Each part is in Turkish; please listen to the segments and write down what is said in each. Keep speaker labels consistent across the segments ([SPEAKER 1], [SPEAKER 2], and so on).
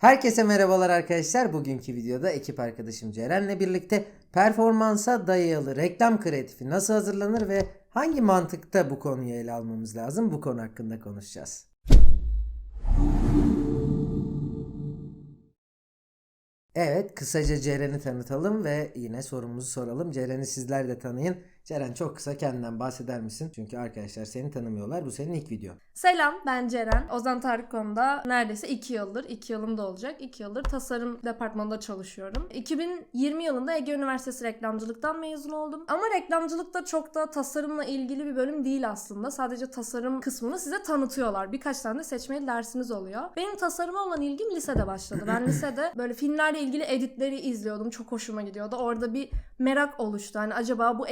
[SPEAKER 1] Herkese merhabalar arkadaşlar. Bugünkü videoda ekip arkadaşım Ceren'le birlikte performansa dayalı reklam kreatifi nasıl hazırlanır ve hangi mantıkta bu konuyu ele almamız lazım bu konu hakkında konuşacağız. Evet, kısaca Ceren'i tanıtalım ve yine sorumuzu soralım. Ceren'i sizler de tanıyın. Ceren çok kısa kendinden bahseder misin? Çünkü arkadaşlar seni tanımıyorlar. Bu senin ilk videon.
[SPEAKER 2] Selam ben Ceren. Ozan Tarık konuda neredeyse 2 yıldır, 2 yılım da olacak. 2 yıldır tasarım departmanında çalışıyorum. 2020 yılında Ege Üniversitesi reklamcılıktan mezun oldum. Ama reklamcılık da çok da tasarımla ilgili bir bölüm değil aslında. Sadece tasarım kısmını size tanıtıyorlar. Birkaç tane de seçmeli dersiniz oluyor. Benim tasarıma olan ilgim lisede başladı. Ben lisede böyle filmlerle ilgili editleri izliyordum. Çok hoşuma gidiyordu. Orada bir merak oluştu. Hani acaba bu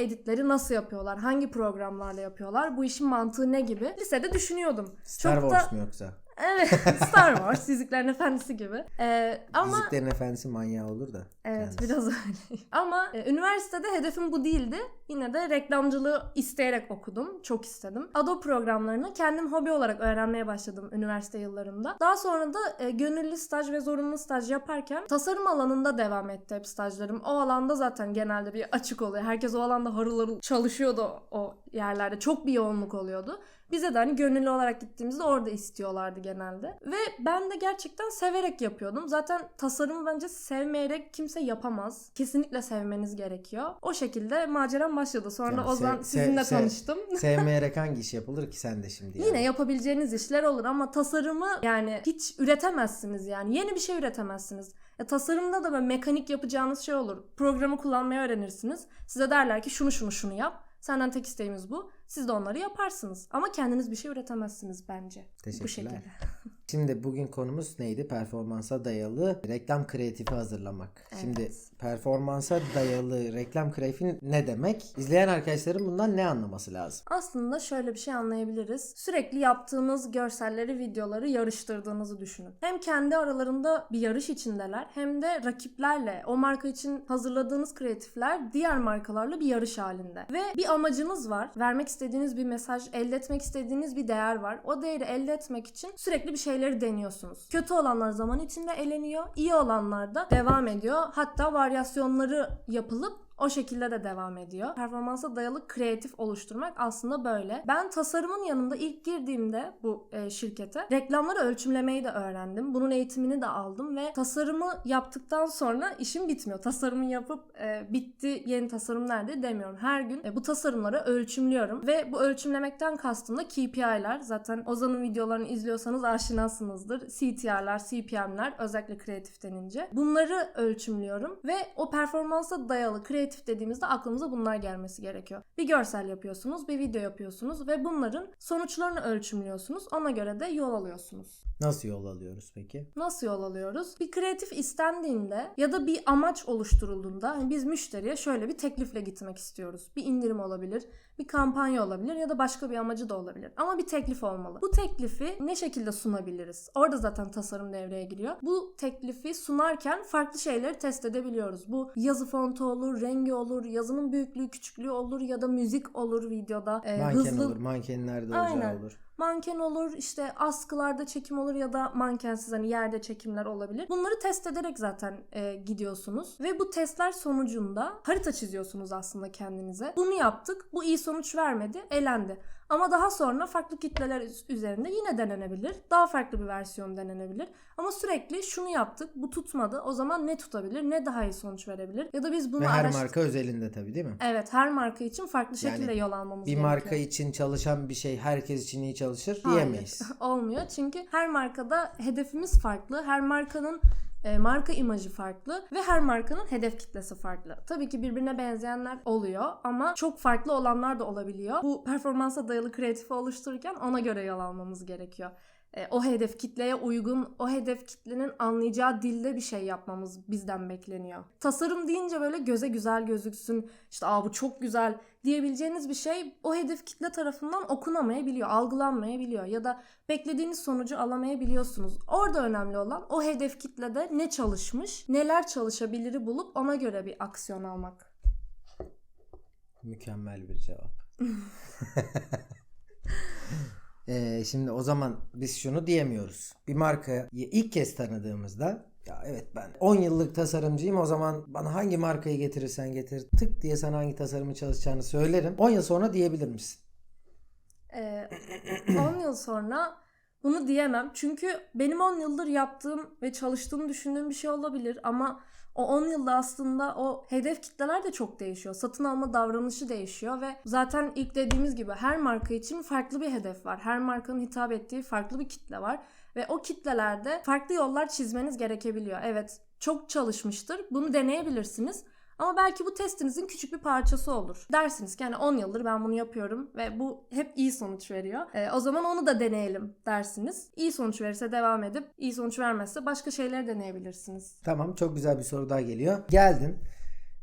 [SPEAKER 2] nasıl yapıyorlar? Hangi programlarla yapıyorlar? Bu işin mantığı ne gibi? Lisede düşünüyordum.
[SPEAKER 1] Star
[SPEAKER 2] Çok
[SPEAKER 1] Wars
[SPEAKER 2] da-
[SPEAKER 1] mu yoksa?
[SPEAKER 2] Evet Star Wars, Yüzüklerin Efendisi gibi. Ee, ama
[SPEAKER 1] Yüzüklerin Efendisi manyağı olur da.
[SPEAKER 2] Evet
[SPEAKER 1] kendisi.
[SPEAKER 2] biraz öyle. ama e, üniversitede hedefim bu değildi. Yine de reklamcılığı isteyerek okudum. Çok istedim. Adobe programlarını kendim hobi olarak öğrenmeye başladım üniversite yıllarında. Daha sonra da e, gönüllü staj ve zorunlu staj yaparken tasarım alanında devam etti hep stajlarım. O alanda zaten genelde bir açık oluyor. Herkes o alanda harıl harıl çalışıyordu o yerlerde. Çok bir yoğunluk oluyordu. Bize de hani gönüllü olarak gittiğimizde orada istiyorlardı genelde. Ve ben de gerçekten severek yapıyordum. Zaten tasarımı bence sevmeyerek kimse yapamaz. Kesinlikle sevmeniz gerekiyor. O şekilde maceram başladı. Sonra
[SPEAKER 1] Yani
[SPEAKER 2] Ozan
[SPEAKER 1] sev-
[SPEAKER 2] sizinle
[SPEAKER 1] sev-
[SPEAKER 2] tanıştım.
[SPEAKER 1] Sevmeyerek hangi iş yapılır ki sen de şimdi yani?
[SPEAKER 2] Yine yapabileceğiniz işler olur ama tasarımı yani hiç üretemezsiniz yani. Yeni bir şey üretemezsiniz. Ya tasarımda da böyle mekanik yapacağınız şey olur. Programı kullanmayı öğrenirsiniz. Size derler ki şunu şunu şunu yap. Senden tek isteğimiz bu. Siz de onları yaparsınız. Ama kendiniz bir şey üretemezsiniz bence. Bu
[SPEAKER 1] Teşekkürler.
[SPEAKER 2] şekilde.
[SPEAKER 1] Şimdi bugün konumuz neydi? Performansa dayalı reklam kreatifi hazırlamak.
[SPEAKER 2] Evet.
[SPEAKER 1] Şimdi performansa dayalı reklam kreatifi ne demek? İzleyen arkadaşların bundan ne anlaması lazım?
[SPEAKER 2] Aslında şöyle bir şey anlayabiliriz. Sürekli yaptığınız görselleri, videoları yarıştırdığınızı düşünün. Hem kendi aralarında bir yarış içindeler hem de rakiplerle o marka için hazırladığınız kreatifler diğer markalarla bir yarış halinde. Ve bir amacınız var. Vermek istediğiniz bir mesaj, elde etmek istediğiniz bir değer var. O değeri elde etmek için sürekli bir şeyleri deniyorsunuz. Kötü olanlar zaman içinde eleniyor. iyi olanlar da devam ediyor. Hatta varyasyonları yapılıp o şekilde de devam ediyor. Performansa dayalı kreatif oluşturmak aslında böyle. Ben tasarımın yanında ilk girdiğimde bu e, şirkete reklamları ölçümlemeyi de öğrendim. Bunun eğitimini de aldım ve tasarımı yaptıktan sonra işim bitmiyor. Tasarımı yapıp e, bitti yeni tasarım nerede demiyorum. Her gün e, bu tasarımları ölçümlüyorum ve bu ölçümlemekten kastım da KPI'ler. Zaten Ozan'ın videolarını izliyorsanız aşinasınızdır. CTR'lar, CPM'ler özellikle kreatif denince. Bunları ölçümlüyorum ve o performansa dayalı kreatif dediğimizde aklımıza bunlar gelmesi gerekiyor. Bir görsel yapıyorsunuz, bir video yapıyorsunuz ve bunların sonuçlarını ölçümlüyorsunuz. Ona göre de yol alıyorsunuz.
[SPEAKER 1] Nasıl yol alıyoruz peki?
[SPEAKER 2] Nasıl yol alıyoruz? Bir kreatif istendiğinde ya da bir amaç oluşturulduğunda hani biz müşteriye şöyle bir teklifle gitmek istiyoruz. Bir indirim olabilir, bir kampanya olabilir ya da başka bir amacı da olabilir. Ama bir teklif olmalı. Bu teklifi ne şekilde sunabiliriz? Orada zaten tasarım devreye giriyor. Bu teklifi sunarken farklı şeyleri test edebiliyoruz. Bu yazı fontu olur, rengi olur, yazının büyüklüğü, küçüklüğü olur ya da müzik olur videoda. Ee,
[SPEAKER 1] Manken
[SPEAKER 2] hızlı
[SPEAKER 1] olur, mankenlerde
[SPEAKER 2] Aynen.
[SPEAKER 1] olacağı olur.
[SPEAKER 2] Manken olur, işte askılarda çekim olur ya da mankensiz hani yerde çekimler olabilir. Bunları test ederek zaten e, gidiyorsunuz ve bu testler sonucunda harita çiziyorsunuz aslında kendinize. Bunu yaptık, bu iyi sonuç vermedi, elendi. Ama daha sonra farklı kitleler üz- üzerinde yine denenebilir. Daha farklı bir versiyon denenebilir. Ama sürekli şunu yaptık, bu tutmadı. O zaman ne tutabilir, ne daha iyi sonuç verebilir? Ya da biz bunu
[SPEAKER 1] Ve her
[SPEAKER 2] araştır-
[SPEAKER 1] marka özelinde tabii değil mi?
[SPEAKER 2] Evet, her marka için farklı
[SPEAKER 1] Yani
[SPEAKER 2] şekilde yol almamız
[SPEAKER 1] Bir
[SPEAKER 2] gerekiyor.
[SPEAKER 1] marka için çalışan bir şey herkes için iyi çalışır
[SPEAKER 2] Hayır,
[SPEAKER 1] diyemeyiz.
[SPEAKER 2] Olmuyor çünkü her markada hedefimiz farklı. Her markanın e, marka imajı farklı ve her markanın hedef kitlesi farklı. Tabii ki birbirine benzeyenler oluyor ama çok farklı olanlar da olabiliyor. Bu performansa dayalı kreatifi oluştururken ona göre yol almamız gerekiyor. E, o hedef kitleye uygun, o hedef kitlenin anlayacağı dilde bir şey yapmamız bizden bekleniyor. Tasarım deyince böyle göze güzel gözüksün, işte aa bu çok güzel diyebileceğiniz bir şey o hedef kitle tarafından okunamayabiliyor, algılanmayabiliyor ya da beklediğiniz sonucu alamayabiliyorsunuz. Orada önemli olan o hedef kitlede ne çalışmış, neler çalışabiliri bulup ona göre bir aksiyon almak.
[SPEAKER 1] Mükemmel bir cevap. Ee, şimdi o zaman biz şunu diyemiyoruz. Bir markayı ilk kez tanıdığımızda ya evet ben 10 yıllık tasarımcıyım o zaman bana hangi markayı getirirsen getir tık diye sana hangi tasarımı çalışacağını söylerim. 10 yıl sonra diyebilir misin?
[SPEAKER 2] Ee, 10 yıl sonra bunu diyemem. Çünkü benim 10 yıldır yaptığım ve çalıştığımı düşündüğüm bir şey olabilir ama o 10 yılda aslında o hedef kitleler de çok değişiyor. Satın alma davranışı değişiyor ve zaten ilk dediğimiz gibi her marka için farklı bir hedef var. Her markanın hitap ettiği farklı bir kitle var ve o kitlelerde farklı yollar çizmeniz gerekebiliyor. Evet, çok çalışmıştır. Bunu deneyebilirsiniz. Ama belki bu testinizin küçük bir parçası olur. Dersiniz ki yani 10 yıldır ben bunu yapıyorum ve bu hep iyi sonuç veriyor. Ee, o zaman onu da deneyelim dersiniz. İyi sonuç verirse devam edip iyi sonuç vermezse başka şeyleri deneyebilirsiniz.
[SPEAKER 1] Tamam çok güzel bir soru daha geliyor. Geldin.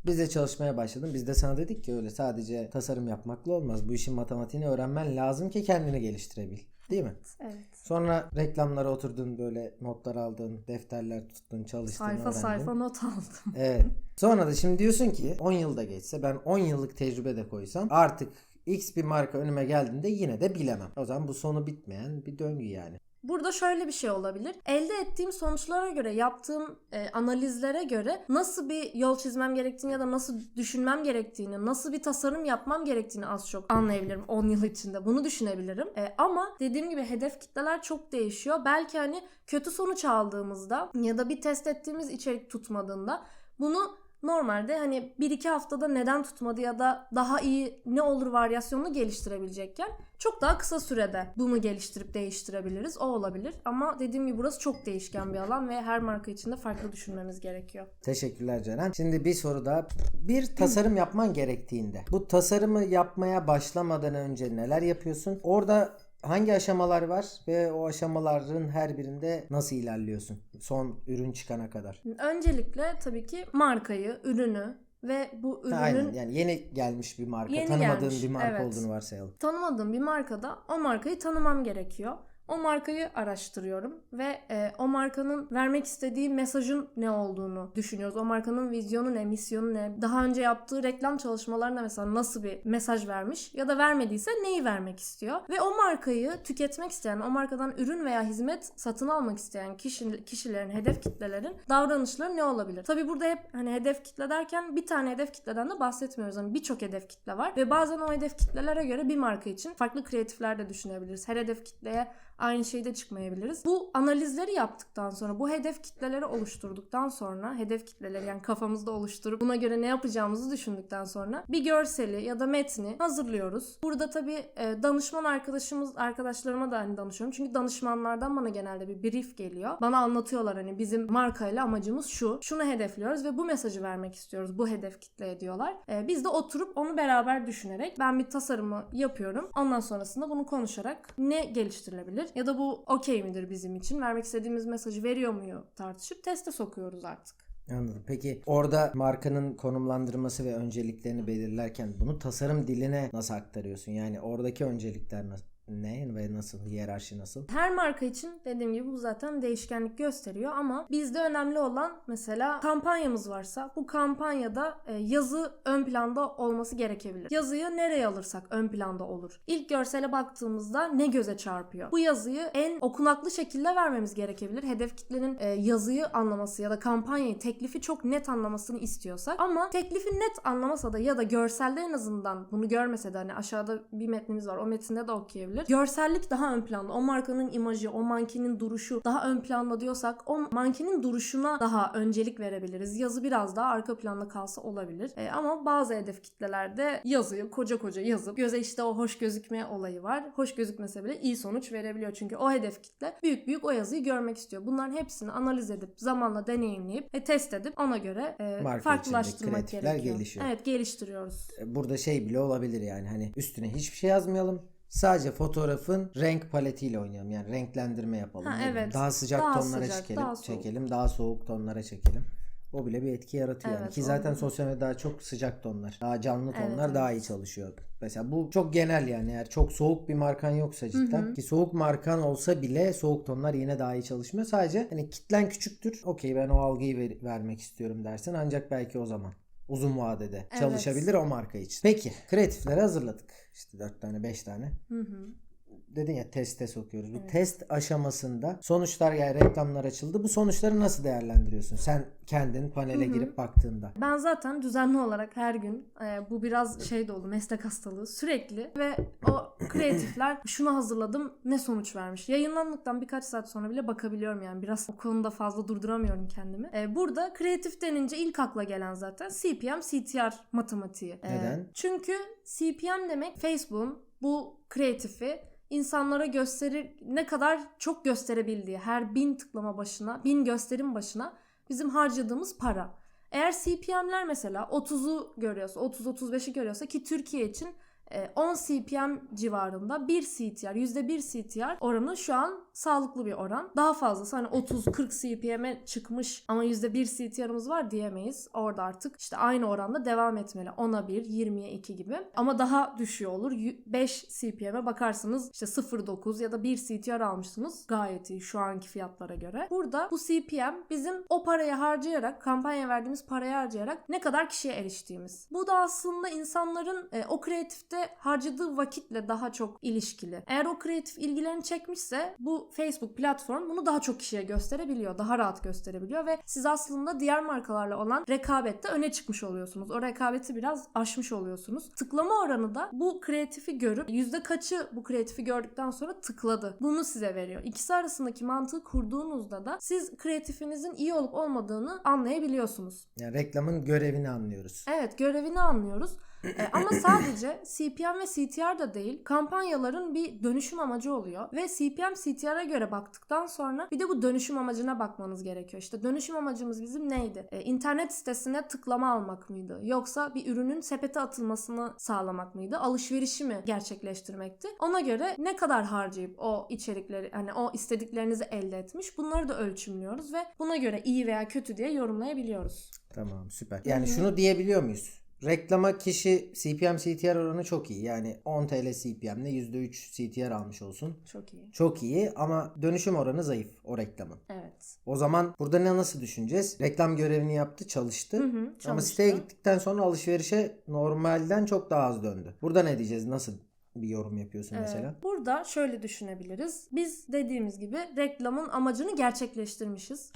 [SPEAKER 1] Biz de çalışmaya başladın. Biz de sana dedik ki öyle sadece tasarım yapmakla olmaz. Bu işin matematiğini öğrenmen lazım ki kendini geliştirebil. Değil mi?
[SPEAKER 2] Evet.
[SPEAKER 1] Sonra reklamlara oturdun böyle notlar aldın, defterler tuttun, çalıştın,
[SPEAKER 2] Sayfa
[SPEAKER 1] öğrendin.
[SPEAKER 2] sayfa not aldım.
[SPEAKER 1] Evet. Sonra da şimdi diyorsun ki 10 yılda geçse ben 10 yıllık tecrübe de koysam artık X bir marka önüme geldiğinde yine de bilemem. O zaman bu sonu bitmeyen bir döngü yani.
[SPEAKER 2] Burada şöyle bir şey olabilir. Elde ettiğim sonuçlara göre, yaptığım e, analizlere göre nasıl bir yol çizmem gerektiğini ya da nasıl düşünmem gerektiğini, nasıl bir tasarım yapmam gerektiğini az çok anlayabilirim 10 yıl içinde. Bunu düşünebilirim. E, ama dediğim gibi hedef kitleler çok değişiyor. Belki hani kötü sonuç aldığımızda ya da bir test ettiğimiz içerik tutmadığında bunu normalde hani 1-2 haftada neden tutmadı ya da daha iyi ne olur varyasyonunu geliştirebilecekken çok daha kısa sürede bunu geliştirip değiştirebiliriz. O olabilir. Ama dediğim gibi burası çok değişken bir alan ve her marka için de farklı düşünmemiz gerekiyor.
[SPEAKER 1] Teşekkürler Ceren. Şimdi bir soru daha. Bir tasarım yapman gerektiğinde bu tasarımı yapmaya başlamadan önce neler yapıyorsun? Orada hangi aşamalar var ve o aşamaların her birinde nasıl ilerliyorsun? Son ürün çıkana kadar.
[SPEAKER 2] Öncelikle tabii ki markayı, ürünü ve bu ürünün
[SPEAKER 1] Aynen yani yeni gelmiş bir marka.
[SPEAKER 2] Yeni
[SPEAKER 1] tanımadığın
[SPEAKER 2] gelmiş,
[SPEAKER 1] bir marka
[SPEAKER 2] evet.
[SPEAKER 1] olduğunu varsayalım.
[SPEAKER 2] tanımadığım bir markada o markayı tanımam gerekiyor. O markayı araştırıyorum ve e, o markanın vermek istediği mesajın ne olduğunu düşünüyoruz. O markanın vizyonu ne, misyonu ne, daha önce yaptığı reklam çalışmalarında mesela nasıl bir mesaj vermiş ya da vermediyse neyi vermek istiyor. Ve o markayı tüketmek isteyen, o markadan ürün veya hizmet satın almak isteyen kişi, kişilerin, hedef kitlelerin davranışları ne olabilir? Tabii burada hep hani hedef kitle derken bir tane hedef kitleden de bahsetmiyoruz. Hani birçok hedef kitle var ve bazen o hedef kitlelere göre bir marka için farklı kreatifler de düşünebiliriz. Her hedef kitleye aynı şeyde çıkmayabiliriz. Bu analizleri yaptıktan sonra, bu hedef kitleleri oluşturduktan sonra, hedef kitleleri yani kafamızda oluşturup buna göre ne yapacağımızı düşündükten sonra bir görseli ya da metni hazırlıyoruz. Burada tabii e, danışman arkadaşımız, arkadaşlarıma da hani danışıyorum. Çünkü danışmanlardan bana genelde bir brief geliyor. Bana anlatıyorlar hani bizim markayla amacımız şu. Şunu hedefliyoruz ve bu mesajı vermek istiyoruz bu hedef kitleye diyorlar. E, biz de oturup onu beraber düşünerek ben bir tasarımı yapıyorum. Ondan sonrasında bunu konuşarak ne geliştirilebilir ya da bu okey midir bizim için? Vermek istediğimiz mesajı veriyor muyu tartışıp teste sokuyoruz artık.
[SPEAKER 1] Anladım. Peki orada markanın konumlandırması ve önceliklerini belirlerken bunu tasarım diline nasıl aktarıyorsun? Yani oradaki öncelikler nasıl? Ne ve nasıl? Hiyerarşi nasıl?
[SPEAKER 2] Her marka için dediğim gibi bu zaten değişkenlik gösteriyor ama bizde önemli olan mesela kampanyamız varsa bu kampanyada e, yazı ön planda olması gerekebilir. Yazıyı nereye alırsak ön planda olur. İlk görsele baktığımızda ne göze çarpıyor? Bu yazıyı en okunaklı şekilde vermemiz gerekebilir. Hedef kitlenin e, yazıyı anlaması ya da kampanyayı, teklifi çok net anlamasını istiyorsak ama teklifi net anlamasa da ya da görselde en azından bunu görmese de hani aşağıda bir metnimiz var o metinde de okuyabilir. Görsellik daha ön planda. O markanın imajı, o mankenin duruşu daha ön planda diyorsak o mankenin duruşuna daha öncelik verebiliriz. Yazı biraz daha arka planda kalsa olabilir. E, ama bazı hedef kitlelerde yazıyı koca koca yazıp göze işte o hoş gözükme olayı var. Hoş gözükmese bile iyi sonuç verebiliyor. Çünkü o hedef kitle büyük büyük o yazıyı görmek istiyor. Bunların hepsini analiz edip zamanla deneyimleyip ve test edip ona göre e,
[SPEAKER 1] Marka
[SPEAKER 2] farklılaştırmak gerekiyor.
[SPEAKER 1] gelişiyor.
[SPEAKER 2] Evet geliştiriyoruz.
[SPEAKER 1] Burada şey bile olabilir yani hani üstüne hiçbir şey yazmayalım. Sadece fotoğrafın renk paletiyle oynayalım. Yani renklendirme yapalım.
[SPEAKER 2] Ha, evet.
[SPEAKER 1] Daha sıcak
[SPEAKER 2] Daha
[SPEAKER 1] tonlara
[SPEAKER 2] sıcak,
[SPEAKER 1] çekelim,
[SPEAKER 2] daha soğuk.
[SPEAKER 1] çekelim, daha soğuk tonlara çekelim. O bile bir etki yaratıyor yani.
[SPEAKER 2] Evet,
[SPEAKER 1] Ki zaten sosyal medyada daha çok sıcak tonlar, daha canlı
[SPEAKER 2] Evet,
[SPEAKER 1] tonlar daha
[SPEAKER 2] evet.
[SPEAKER 1] iyi çalışıyor. Mesela bu çok genel yani. Eğer çok soğuk bir markan yoksa cidden ki soğuk markan olsa bile soğuk tonlar yine daha iyi çalışmıyor. Sadece hani kitlen küçüktür. Okey ben o algıyı ver- vermek istiyorum dersin. Ancak belki o zaman uzun vadede
[SPEAKER 2] Evet.
[SPEAKER 1] çalışabilir o marka için. Peki kreatifleri hazırladık. İşte 4 tane 5 tane.
[SPEAKER 2] Hı hı.
[SPEAKER 1] Dedin ya teste sokuyoruz. Bu
[SPEAKER 2] Evet.
[SPEAKER 1] test aşamasında sonuçlar yani reklamlar açıldı. Bu sonuçları nasıl değerlendiriyorsun? Sen kendin panele
[SPEAKER 2] Hı hı.
[SPEAKER 1] girip baktığında.
[SPEAKER 2] Ben zaten düzenli olarak her gün e, bu biraz şey de oldu meslek hastalığı sürekli ve o kreatifler şunu hazırladım ne sonuç vermiş. Yayınlandıktan birkaç saat sonra bile bakabiliyorum yani biraz o konuda fazla durduramıyorum kendimi. E, burada kreatif denince ilk akla gelen zaten CPM CTR matematiği. E,
[SPEAKER 1] Neden?
[SPEAKER 2] çünkü CPM demek Facebook'un bu kreatifi insanlara gösterir ne kadar çok gösterebildiği her bin tıklama başına bin gösterim başına bizim harcadığımız para. Eğer CPM'ler mesela 30'u görüyorsa, 30-35'i görüyorsa ki Türkiye için e, 10 CPM civarında 1 CTR, %1 CTR oranı şu an sağlıklı bir oran. Daha fazlası hani 30-40 CPM'e çıkmış ama %1 CTR'ımız var diyemeyiz. Orada artık işte aynı oranda devam etmeli. 10'a 1, 20'ye 2 gibi. Ama daha düşüyor olur. Y- 5 CPM'e bakarsınız işte 0.9 ya da 1 CTR almışsınız. Gayet iyi şu anki fiyatlara göre. Burada bu CPM bizim o parayı harcayarak, kampanya verdiğimiz parayı harcayarak ne kadar kişiye eriştiğimiz. Bu da aslında insanların e, o kreatifte harcadığı vakitle daha çok ilişkili. Eğer o kreatif ilgilerini çekmişse bu Facebook platform bunu daha çok kişiye gösterebiliyor. Daha rahat gösterebiliyor ve siz aslında diğer markalarla olan rekabette öne çıkmış oluyorsunuz. O rekabeti biraz aşmış oluyorsunuz. Tıklama oranı da bu kreatifi görüp yüzde kaçı bu kreatifi gördükten sonra tıkladı. Bunu size veriyor. İkisi arasındaki mantığı kurduğunuzda da siz kreatifinizin iyi olup olmadığını anlayabiliyorsunuz.
[SPEAKER 1] Yani reklamın görevini anlıyoruz.
[SPEAKER 2] Evet görevini anlıyoruz. E, ama sadece CPM ve CTR da değil kampanyaların bir dönüşüm amacı oluyor. Ve CPM CTR'a göre baktıktan sonra bir de bu dönüşüm amacına bakmanız gerekiyor. İşte dönüşüm amacımız bizim neydi? E, internet sitesine tıklama almak mıydı? Yoksa bir ürünün sepete atılmasını sağlamak mıydı? Alışverişi mi gerçekleştirmekti? Ona göre ne kadar harcayıp o içerikleri hani o istediklerinizi elde etmiş bunları da ölçümlüyoruz ve buna göre iyi veya kötü diye yorumlayabiliyoruz.
[SPEAKER 1] Tamam süper. Yani şunu diyebiliyor muyuz? Reklama kişi CPM CTR oranı çok iyi. Yani 10 TL CPM'le %3 CTR almış olsun.
[SPEAKER 2] Çok iyi.
[SPEAKER 1] Çok iyi ama dönüşüm oranı zayıf o reklamın.
[SPEAKER 2] Evet.
[SPEAKER 1] O zaman burada ne nasıl düşüneceğiz? Reklam görevini yaptı, çalıştı.
[SPEAKER 2] Hı hı,
[SPEAKER 1] Ama
[SPEAKER 2] çalıştı.
[SPEAKER 1] siteye gittikten sonra alışverişe normalden çok daha az döndü. Burada ne diyeceğiz? Nasıl bir yorum yapıyorsun
[SPEAKER 2] Ee,
[SPEAKER 1] mesela?
[SPEAKER 2] Burada şöyle düşünebiliriz. Biz dediğimiz gibi reklamın amacını gerçekleştirmişiz.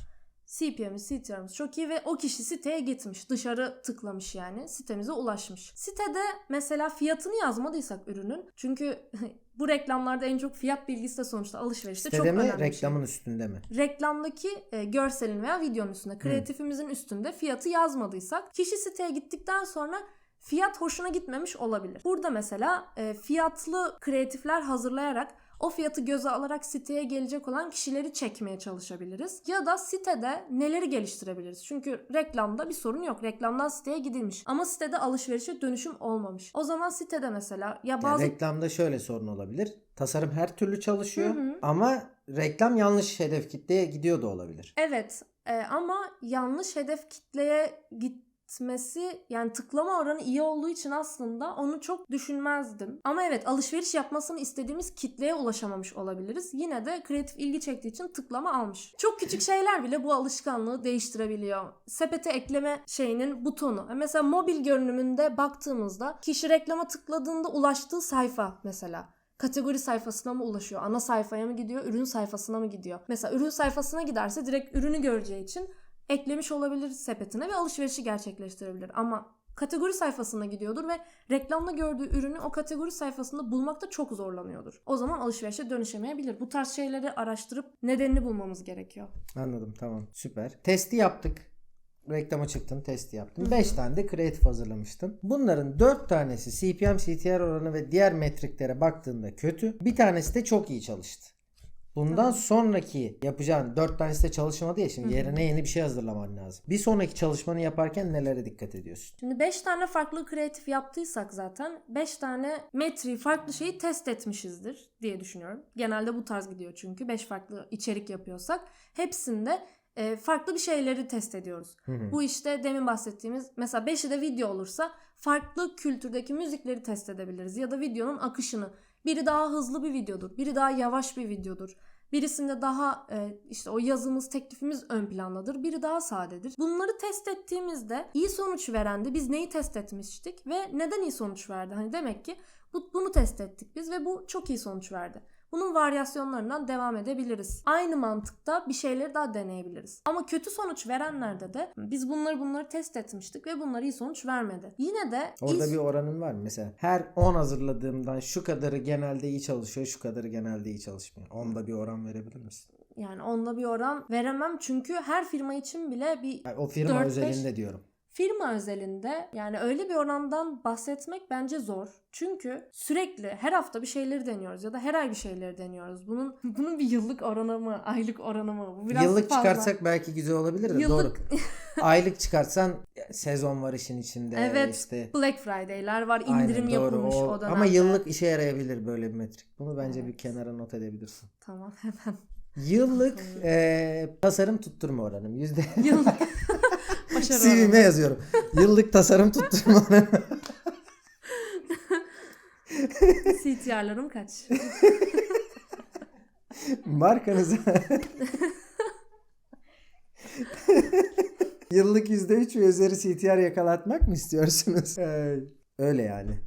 [SPEAKER 2] CPM'imiz, CTR'ımız çok iyi ve o kişi siteye gitmiş. Dışarı tıklamış yani. Sitemize ulaşmış. Sitede mesela fiyatını yazmadıysak ürünün. Çünkü bu reklamlarda en çok fiyat bilgisi de sonuçta alışverişte çok
[SPEAKER 1] Sitede mi,
[SPEAKER 2] önemli şey.
[SPEAKER 1] reklamın üstünde mi?
[SPEAKER 2] reklamdaki e, görselin veya videonun üstünde, kreatifimizin üstünde fiyatı yazmadıysak kişi siteye gittikten sonra fiyat hoşuna gitmemiş olabilir. Burada mesela e, fiyatlı kreatifler hazırlayarak o fiyatı göze alarak siteye gelecek olan kişileri çekmeye çalışabiliriz. Ya da sitede neleri geliştirebiliriz? Çünkü reklamda bir sorun yok. Reklamdan siteye gidilmiş. Ama sitede alışverişe dönüşüm olmamış. O zaman sitede mesela ya
[SPEAKER 1] Yani
[SPEAKER 2] bazı
[SPEAKER 1] reklamda şöyle sorun olabilir. Tasarım her türlü çalışıyor
[SPEAKER 2] Hı hı.
[SPEAKER 1] ama reklam yanlış hedef kitleye gidiyor da olabilir.
[SPEAKER 2] Evet e, ama yanlış hedef kitleye gitmesi yani tıklama oranı iyi olduğu için aslında onu çok düşünmezdim. Ama evet alışveriş yapmasını istediğimiz kitleye ulaşamamış olabiliriz. Yine de kreatif ilgi çektiği için tıklama almış. Çok küçük şeyler bile bu alışkanlığı değiştirebiliyor. Sepete ekleme şeyinin butonu. E, Mesela mobil görünümünde baktığımızda kişi reklama tıkladığında ulaştığı sayfa mesela kategori sayfasına mı ulaşıyor? Ana sayfaya mı gidiyor? Ürün sayfasına mı gidiyor? Mesela ürün sayfasına giderse direkt ürünü göreceği için eklemiş olabilir sepetine ve alışverişi gerçekleştirebilir. Ama kategori sayfasına gidiyordur ve reklamda gördüğü ürünü o kategori sayfasında bulmakta çok zorlanıyordur. O zaman alışverişe dönüşemeyebilir. Bu tarz şeyleri araştırıp nedenini bulmamız gerekiyor.
[SPEAKER 1] Anladım tamam süper. Testi yaptık. Reklama çıktın testi yaptın.
[SPEAKER 2] Hı hı.
[SPEAKER 1] 5 tane de kreatif hazırlamıştın. Bunların 4 tanesi CPM, CTR oranı ve diğer metriklere baktığında kötü. Bir tanesi de çok iyi çalıştı. Bundan
[SPEAKER 2] Tamam.
[SPEAKER 1] sonraki yapacağın 4 tanesi de çalışmadı ya şimdi
[SPEAKER 2] Hı hı.
[SPEAKER 1] yerine yeni bir şey hazırlaman lazım. Bir sonraki çalışmanı yaparken nelere dikkat ediyorsun?
[SPEAKER 2] Şimdi 5 tane farklı kreatif yaptıysak zaten 5 tane metri farklı şeyi test etmişizdir diye düşünüyorum. Genelde bu tarz gidiyor çünkü 5 farklı içerik yapıyorsak hepsinde e, farklı bir şeyleri test ediyoruz.
[SPEAKER 1] Hı hı.
[SPEAKER 2] Bu işte demin bahsettiğimiz mesela 5'i de video olursa farklı kültürdeki müzikleri test edebiliriz ya da videonun akışını. Biri daha hızlı bir videodur, biri daha yavaş bir videodur. Birisinde daha e, işte o yazımız, teklifimiz ön plandadır. Biri daha sadedir. Bunları test ettiğimizde iyi sonuç veren de biz neyi test etmiştik ve neden iyi sonuç verdi? Hani demek ki bu, bunu test ettik biz ve bu çok iyi sonuç verdi. Bunun varyasyonlarından devam edebiliriz. Aynı mantıkta bir şeyleri daha deneyebiliriz. Ama kötü sonuç verenlerde de biz bunları bunları test etmiştik ve bunlar iyi sonuç vermedi. Yine de
[SPEAKER 1] Orada
[SPEAKER 2] iyi-
[SPEAKER 1] bir oranın var mı? Mesela her 10 hazırladığımdan şu kadarı genelde iyi çalışıyor, şu kadarı genelde iyi çalışmıyor. Onda bir oran verebilir misin?
[SPEAKER 2] yani onda bir oran veremem çünkü her firma için bile bir
[SPEAKER 1] Yani o firma
[SPEAKER 2] 4-5
[SPEAKER 1] özelinde diyorum.
[SPEAKER 2] Firma özelinde yani öyle bir orandan bahsetmek bence zor. Çünkü sürekli her hafta bir şeyleri deniyoruz ya da her ay bir şeyleri deniyoruz. Bunun bunun bir yıllık oranı mı, aylık oranı mı? Bu biraz
[SPEAKER 1] Yıllık
[SPEAKER 2] fazla.
[SPEAKER 1] çıkartsak belki güzel olabilir de
[SPEAKER 2] Yıllık-
[SPEAKER 1] doğru. Aylık çıkarsan sezon var işin içinde
[SPEAKER 2] Evet.
[SPEAKER 1] işte.
[SPEAKER 2] Black Friday'ler var,
[SPEAKER 1] Aynen,
[SPEAKER 2] indirim
[SPEAKER 1] doğru.
[SPEAKER 2] yapılmış o,
[SPEAKER 1] O-
[SPEAKER 2] dönemde.
[SPEAKER 1] Ama yıllık işe yarayabilir böyle bir metrik. Bunu bence
[SPEAKER 2] Evet.
[SPEAKER 1] bir kenara not edebilirsin.
[SPEAKER 2] Tamam hemen.
[SPEAKER 1] Yıllık eee, tasarım tutturma oranım. Yüzde
[SPEAKER 2] Yıllık.
[SPEAKER 1] CV'me yazıyorum. Yıllık tasarım oranı.
[SPEAKER 2] CTR'larım kaç?
[SPEAKER 1] Markanıza Yıllık %3 ve üzeri CTR yakalatmak mı istiyorsunuz? Ee, Öyle yani.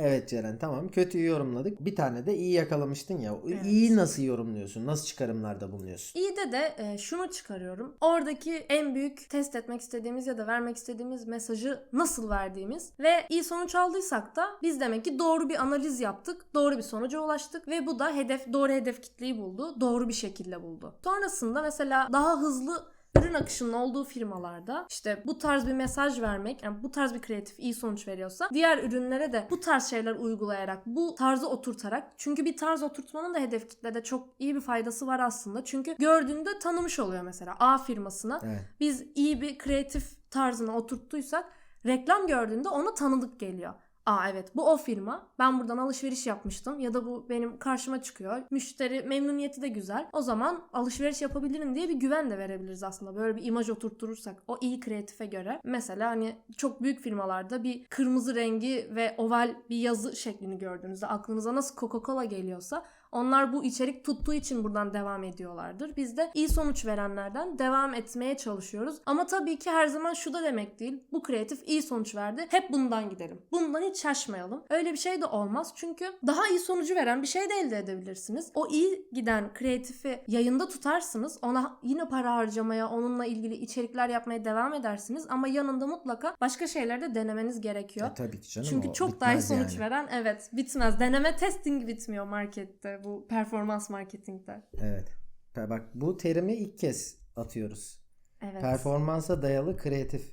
[SPEAKER 1] Evet Ceren tamam kötüyü yorumladık. Bir tane de iyi yakalamıştın ya.
[SPEAKER 2] Evet.
[SPEAKER 1] İyi nasıl yorumluyorsun? Nasıl çıkarımlarda bulunuyorsun?
[SPEAKER 2] İyi de de e, şunu çıkarıyorum. Oradaki en büyük test etmek istediğimiz ya da vermek istediğimiz mesajı nasıl verdiğimiz ve iyi sonuç aldıysak da biz demek ki doğru bir analiz yaptık. Doğru bir sonuca ulaştık ve bu da hedef doğru hedef kitleyi buldu. Doğru bir şekilde buldu. Sonrasında mesela daha hızlı ürün akışının olduğu firmalarda işte bu tarz bir mesaj vermek, yani bu tarz bir kreatif iyi sonuç veriyorsa diğer ürünlere de bu tarz şeyler uygulayarak, bu tarzı oturtarak çünkü bir tarz oturtmanın da hedef kitlede çok iyi bir faydası var aslında. Çünkü gördüğünde tanımış oluyor mesela A firmasına.
[SPEAKER 1] Evet.
[SPEAKER 2] Biz iyi bir kreatif tarzına oturttuysak reklam gördüğünde ona tanıdık geliyor. Aa evet bu o firma. Ben buradan alışveriş yapmıştım ya da bu benim karşıma çıkıyor. Müşteri memnuniyeti de güzel. O zaman alışveriş yapabilirim diye bir güven de verebiliriz aslında. Böyle bir imaj oturtturursak o iyi kreatife göre. Mesela hani çok büyük firmalarda bir kırmızı rengi ve oval bir yazı şeklini gördüğünüzde aklınıza nasıl Coca-Cola geliyorsa onlar bu içerik tuttuğu için buradan devam ediyorlardır. Biz de iyi sonuç verenlerden devam etmeye çalışıyoruz. Ama tabii ki her zaman şu da demek değil. Bu kreatif iyi sonuç verdi. Hep bundan gidelim. Bundan hiç şaşmayalım. Öyle bir şey de olmaz. Çünkü daha iyi sonucu veren bir şey de elde edebilirsiniz. O iyi giden kreatifi yayında tutarsınız. Ona yine para harcamaya, onunla ilgili içerikler yapmaya devam edersiniz. Ama yanında mutlaka başka şeyler de denemeniz gerekiyor.
[SPEAKER 1] E, tabii ki canım.
[SPEAKER 2] Çünkü çok daha iyi sonuç
[SPEAKER 1] yani.
[SPEAKER 2] veren evet bitmez. Deneme testing bitmiyor markette bu performans marketingde.
[SPEAKER 1] Evet. Bak bu terimi ilk kez atıyoruz.
[SPEAKER 2] Evet.
[SPEAKER 1] Performansa dayalı kreatif.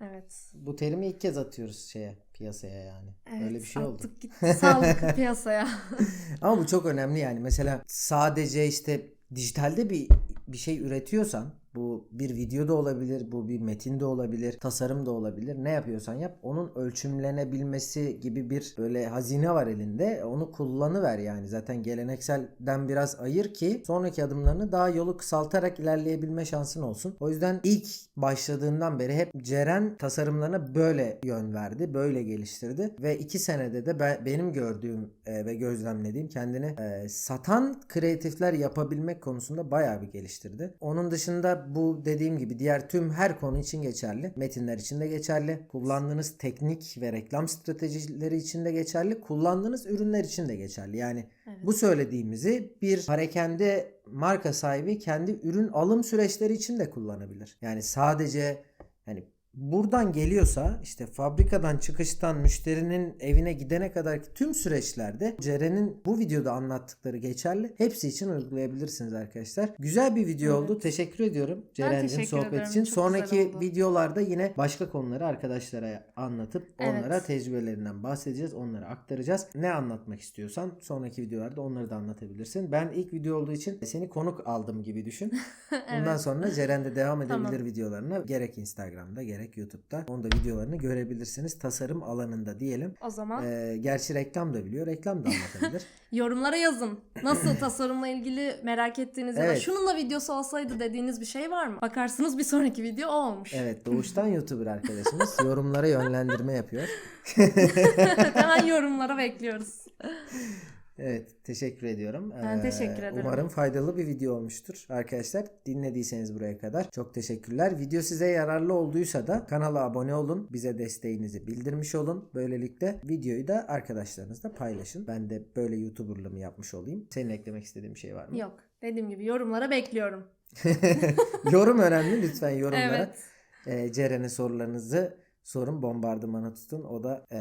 [SPEAKER 2] evet.
[SPEAKER 1] Bu terimi ilk kez atıyoruz şeye piyasaya yani.
[SPEAKER 2] Evet,
[SPEAKER 1] Öyle bir şey oldu.
[SPEAKER 2] attık gitti sağlıklı piyasaya.
[SPEAKER 1] Ama bu çok önemli yani. Mesela sadece işte dijitalde bir bir şey üretiyorsan bu bir video da olabilir, bu bir metin de olabilir, tasarım da olabilir. Ne yapıyorsan yap onun ölçümlenebilmesi gibi bir böyle hazine var elinde. Onu kullanıver yani. Zaten gelenekselden biraz ayır ki sonraki adımlarını daha yolu kısaltarak ilerleyebilme şansın olsun. O yüzden ilk başladığından beri hep Ceren tasarımlarına böyle yön verdi, böyle geliştirdi ve iki senede de ben, benim gördüğüm e, ve gözlemlediğim kendini e, satan kreatifler yapabilmek konusunda bayağı bir geliştirdi. Onun dışında bu dediğim gibi diğer tüm her konu için geçerli. Metinler için de geçerli. Kullandığınız teknik ve reklam stratejileri için de geçerli. Kullandığınız ürünler için de geçerli. Yani
[SPEAKER 2] Evet.
[SPEAKER 1] bu söylediğimizi bir parakende marka sahibi kendi ürün alım süreçleri için de kullanabilir. Yani sadece yani buradan geliyorsa işte fabrikadan çıkıştan müşterinin evine gidene kadar tüm süreçlerde Ceren'in bu videoda anlattıkları geçerli. Hepsi için uygulayabilirsiniz arkadaşlar. Güzel bir video
[SPEAKER 2] Evet.
[SPEAKER 1] oldu. Teşekkür ediyorum Ceren'cim sohbet
[SPEAKER 2] ederim.
[SPEAKER 1] için.
[SPEAKER 2] Çok
[SPEAKER 1] Sonraki videolarda yine başka konuları arkadaşlara anlatıp
[SPEAKER 2] Evet.
[SPEAKER 1] onlara tecrübelerinden bahsedeceğiz. Onları aktaracağız. Ne anlatmak istiyorsan sonraki videolarda onları da anlatabilirsin. Ben ilk video olduğu için seni konuk aldım gibi düşün. Bundan
[SPEAKER 2] Evet.
[SPEAKER 1] sonra Ceren de devam edebilir
[SPEAKER 2] Tamam.
[SPEAKER 1] videolarına. Gerek Instagram'da gerek YouTube'da. Onda videolarını görebilirsiniz. Tasarım alanında diyelim.
[SPEAKER 2] O zaman
[SPEAKER 1] Ee, gerçi reklam da biliyor. Reklam da anlatabilir.
[SPEAKER 2] yorumlara yazın. Nasıl tasarımla ilgili merak ettiğiniz ya da
[SPEAKER 1] Evet.
[SPEAKER 2] şununla videosu olsaydı dediğiniz bir şey var mı? Bakarsınız bir sonraki video o olmuş.
[SPEAKER 1] evet doğuştan YouTuber arkadaşımız yorumlara yönlendirme yapıyor.
[SPEAKER 2] Hemen yorumlara bekliyoruz.
[SPEAKER 1] Evet teşekkür ediyorum.
[SPEAKER 2] Ben
[SPEAKER 1] Ee,
[SPEAKER 2] teşekkür ederim.
[SPEAKER 1] Umarım faydalı bir video olmuştur arkadaşlar. Dinlediyseniz buraya kadar çok teşekkürler. Video size yararlı olduysa da kanala abone olun. Bize desteğinizi bildirmiş olun. Böylelikle videoyu da arkadaşlarınızla paylaşın. Ben de böyle YouTuber'lığımı yapmış olayım. Senin eklemek istediğin bir şey var mı?
[SPEAKER 2] Yok. Dediğim gibi yorumlara bekliyorum.
[SPEAKER 1] Yorum önemli lütfen yorumlara.
[SPEAKER 2] Evet.
[SPEAKER 1] Ee, Ceren'e sorularınızı sorun bombardımana tutun. O da e,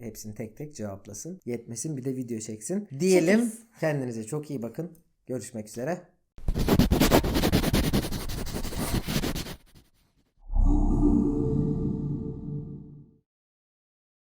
[SPEAKER 1] hepsini tek tek cevaplasın. Yetmesin bir de video çeksin. Diyelim kendinize çok iyi bakın. Görüşmek üzere.